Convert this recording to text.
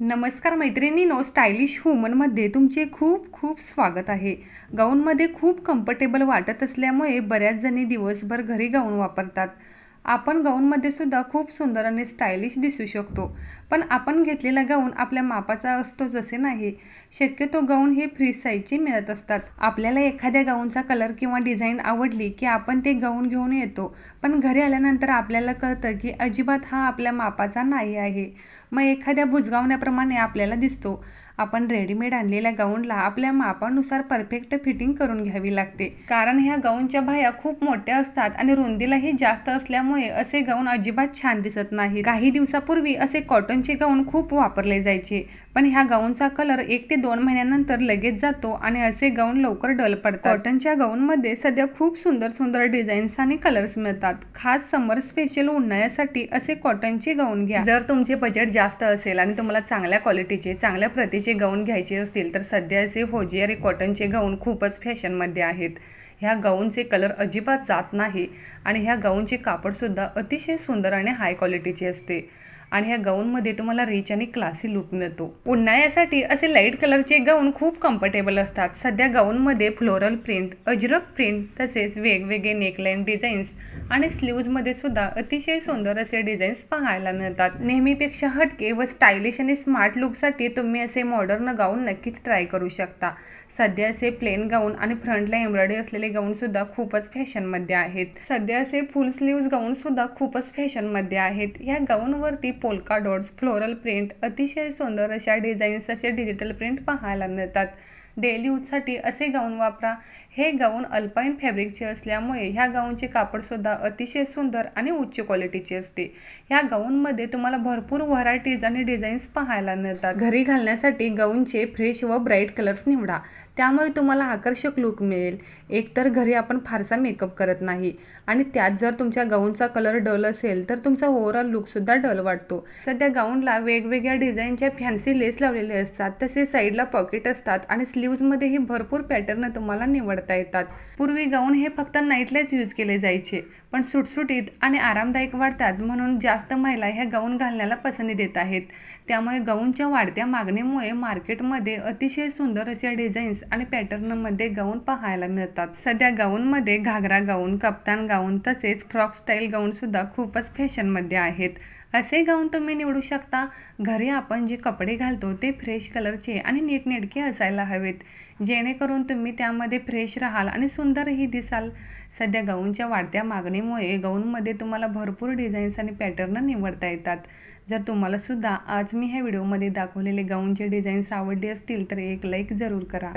नमस्कार मैत्रिणीनो स्टायलिश वुमनमध्ये तुमचे खूप खूप स्वागत आहे. गाऊनमध्ये खूप कम्फर्टेबल वाटत असल्यामुळे बऱ्याच जणी दिवसभर घरी गाऊन वापरतात. आपण गाऊनमध्ये सुद्धा खूप सुंदर आणि स्टायलिश दिसू शकतो. पण आपण घेतलेला गाऊन आपल्या मापाचा असतोच असे नाही. शक्यतो गाऊन हे फ्री साईजचे मिळत असतात. आपल्याला एखाद्या गाऊनचा कलर किंवा डिझाईन आवडली की आपण ते गाऊन घेऊन येतो. पण घरी आल्यानंतर आपल्याला कळतं की अजिबात हा आपल्या मापाचा नाही आहे. मग एखाद्या बुजगावण्याप्रमाणे आपल्याला दिसतो. आपण रेडीमेड आणलेल्या गाऊनला आपल्या मापानुसार परफेक्ट फिटिंग करून घ्यावी लागते. कारण ह्या गाऊनच्या बाह्या खूप मोठ्या असतात आणि रुंदीलाही जास्त असल्यामुळे असे गाऊन अजिबात छान दिसत नाही काही दिवसापूर्वी असे कॉटन कॉटनचे गाऊन खूप वापरले जायचे. पण ह्या गाऊनचा कलर एक ते दोन महिन्यानंतर लगेच जातो आणि असे गाऊन लवकर डल पडतात. कॉटनच्या गाऊनमध्ये सध्या खूप सुंदर सुंदर डिझाईन्स आणि कलर्स मिळतात. खास समर स्पेशल उन्हाळ्यासाठी असे कॉटनचे गाऊन घ्या. जर तुमचे बजेट जास्त असेल आणि तुम्हाला चांगल्या क्वालिटीचे चांगल्या प्रतीचे गाऊन घ्यायचे असतील तर सध्या असे होजियारी कॉटनचे गाऊन खूपच फॅशनमध्ये आहेत. ह्या गाऊनचे कलर अजिबात जात नाही आणि ह्या गाऊनचे कापडसुद्धा अतिशय सुंदर आणि हाय क्वालिटीचे असते. आणि ह्या गाऊनमध्ये तुम्हाला रिच आणि क्लासी लुक मिळतो. उन्हाळ्यासाठी असे लाइट कलरचे गाऊन खूप कम्फर्टेबल असतात. सध्या गाऊनमध्ये फ्लोरल प्रिंट अजरक प्रिंट तसेच वेगवेगळे नेकलाईन डिझाईन्स आणि स्लीव्जमध्ये सुद्धा अतिशय सुंदर असे डिझाईन्स पाहायला मिळतात. नेहमीपेक्षा हटके व स्टायलिश आणि स्मार्ट लुकसाठी तुम्ही असे मॉडर्न गाऊन नक्कीच ट्राय करू शकता. सध्या असे प्लेन गाऊन आणि फ्रंटला एम्ब्रॉयडरी असलेले गाऊनसुद्धा खूपच फॅशनमध्ये आहेत. सध्या असे फुल स्लीव्ज गाऊनसुद्धा खूपच फॅशनमध्ये आहेत. ह्या गाऊनवरती पोल्का डॉट्स फ्लोरल प्रिंट अतिशय सुंदर अशा डिझाईन्स असे डिजिटल प्रिंट पाहायला मिळतात. डेली यूजसाठी असे गाऊन वापरा. हे गाऊन अल्पाईन फॅब्रिकचे असल्यामुळे ह्या गाऊनचे कापडसुद्धा अतिशय सुंदर आणि उच्च क्वालिटीचे असते. ह्या गाऊनमध्ये तुम्हाला भरपूर व्हरायटीज आणि डिझाईन्स पाहायला मिळतात. घरी घालण्यासाठी गाऊनचे फ्रेश व ब्राईट कलर्स निवडा. त्यामुळे तुम्हाला आकर्षक लुक मिळेल. एकतर घरी आपण फारसा मेकअप करत नाही. आणि त्यात जर तुमच्या गाऊनचा कलर डल असेल तर तुमचा ओव्हरऑल लुकसुद्धा डल वाटतो. सध्या गाऊनला वेगवेगळ्या डिझाईनच्या फॅन्सी लेस लावलेले असतात. तसे साईडला पॉकेट असतात आणि स्लीव्जमध्येही भरपूर पॅटर्न तुम्हाला निवडता येतात. पूर्वी गाऊन हे फक्त नाईटलाच यूज केले जायचे. पण सुटसुटीत आणि आरामदायक वाटतात म्हणून जास्त महिला ह्या गाऊन घालण्याला पसंती देत आहेत. त्यामुळे गाऊनच्या वाढत्या मागणीमुळे मार्केटमध्ये अतिशय सुंदर अशा डिझाईन्स आणि पॅटर्नमध्ये गाऊन पाहायला मिळतात. सध्या गाऊनमध्ये घागरा गाऊन कप्तान गाऊन तसेच फ्रॉक स्टाईल गाऊनसुद्धा खूपच फॅशनमध्ये आहेत. असे गाऊन तुम्ही निवडू शकता. घरी आपण जे कपडे घालतो ते फ्रेश कलरचे आणि नीटनेटके असायला हवेत. जेणेकरून तुम्ही त्यामध्ये फ्रेश राहाल आणि सुंदरही दिसाल. सध्या गाऊनच्या वाढत्या मागणीमुळे गाऊनमध्ये तुम्हाला भरपूर डिझाईन्स आणि पॅटर्न निवडता येतात. जर तुम्हाला सुद्धा आज मी ह्या व्हिडिओमध्ये दाखवलेले गाऊनचे डिझाईन्स आवडले असतील तर एक लाईक जरूर करा.